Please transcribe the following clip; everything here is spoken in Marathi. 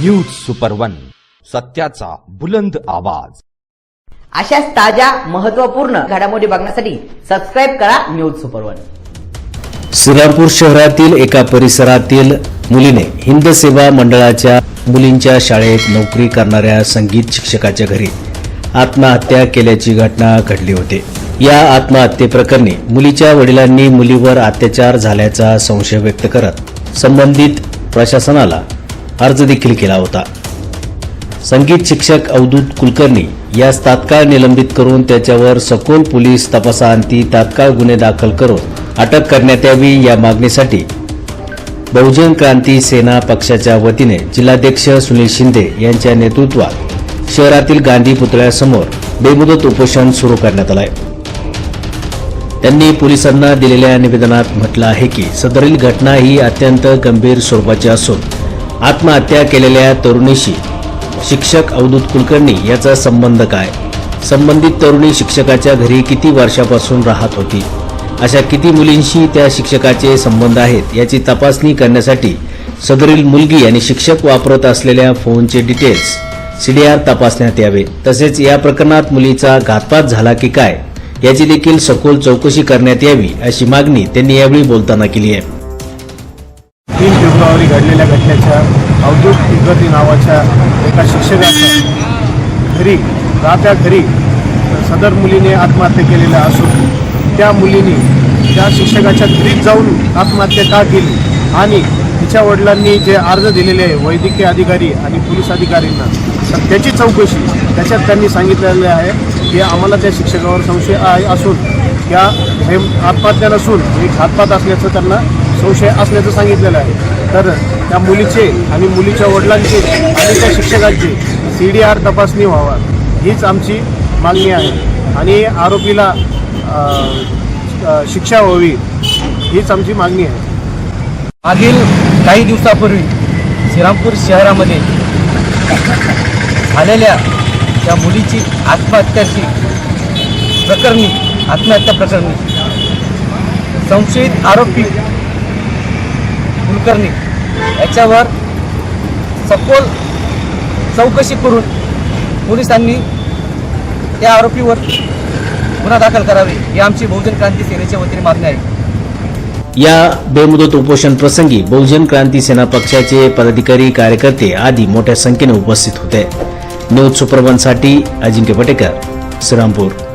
न्यूज सुपर वन सत्याचा बुलंद आवाज. अशाच ताज्या महत्त्वपूर्ण घडामोडी बघण्यासाठी सबस्क्राईब करा न्यूज सुपर वन. श्रीरामपूर शहरातील एका परिसरातील मुलीने हिंद सेवा मंडळाच्या मुलींच्या शाळेत नोकरी करणाऱ्या संगीत शिक्षकाच्या घरी आत्महत्या केल्याची घटना घडली होती. या आत्महत्येप्रकरणी मुलीच्या वडिलांनी मुलीवर अत्याचार झाल्याचा संशय व्यक्त करत संबंधित प्रशासनाला अर्ज देखील केला होता. संगीत शिक्षक अवधूत कुलकर्णी यास तात्काळ निलंबित करून त्याच्यावर सखोल पोलीस तपासाअंती तात्काळ गुन्हे दाखल करून अटक करण्यात यावी या मागणीसाठी बहुजन क्रांती सेना पक्षाच्या वतीने जिल्हाध्यक्ष सुनील शिंदे यांच्या नेतृत्वात शहरातील गांधी पुतळ्यासमोर बेमुदत उपोषण सुरू करण्यात आलं आहे त्यांनी पोलिसांना दिलेल्या निवेदनात म्हटलं आहे की सदरील घटना ही अत्यंत गंभीर स्वरूपाची असून आत्महत्या केलेल्या तरुणीशी शिक्षक अवधूत कुलकर्णी याचा संबंध काय? संबंधित तरुणी शिक्षकाच्या घरी किती वर्षापासून राहत होती? अशा किती मुलींशी त्या शिक्षकाचे संबंध आहेत याची तपासणी करण्यासाठी सदरील मुलगी आणि शिक्षक वापरत असलेल्या फोनचे डिटेल्स सीडीआर तपासण्यात यावे. तसेच या प्रकरणात मुलीचा घातपात झाला की काय याची देखील सखोल चौकशी करण्यात यावी अशी मागणी त्यांनी यावेळी बोलताना केली आहे. तीन फेब्रुवारी घडलेल्या घटनेच्या अवधूत इगती नावाच्या एका शिक्षकाच्या घरी राहत्या घरी सदर मुलीने आत्महत्या केलेल्या असून त्या मुलीने त्या शिक्षकाच्या घरीच जाऊन आत्महत्या का केली? आणि तिच्या वडिलांनी जे अर्ज दिलेले आहे वैद्यकीय अधिकारी आणि पोलीस अधिकारींना तर त्याची चौकशी त्याच्यात त्यांनी सांगितलेले आहे की आम्हाला त्या शिक्षकावर संशय आहे असून त्या प्रेम आत्महत्या नसून एक हातपात असल्याचं त्यांना संशय असल्याचं सांगितलेलं आहे. तर त्या मुलीचे आणि मुलीच्या वडिलांचे आणि त्या शिक्षकांची सी डी आर तपासणी व्हावा हीच आमची मागणी आहे. आणि आरोपीला शिक्षा व्हावी हीच आमची मागणी आहे. मागील काही दिवसापूर्वी श्रीरामपूर शहरामध्ये झालेल्या त्या मुलीची आत्महत्याची प्रकरणी आत्महत्या प्रकरणी संशयित आरोपी कुलकर्णी. याच्यावर सखोल चौकशी करून पोलिसांनी त्या आरोपीवर गुन्हा दाखल करावे ही आमची बहुजन क्रांती सेनेच्या वतीने मागणी आहे. या बेमुदत उपोषण प्रसंगी बहुजन क्रांती सेना पक्षाचे पदाधिकारी कार्यकर्ते आदी मोठ्या संख्येने उपस्थित होते. न्यूज सुपरवनसाठी अजिंक्य पटेकर श्रीरामपूर.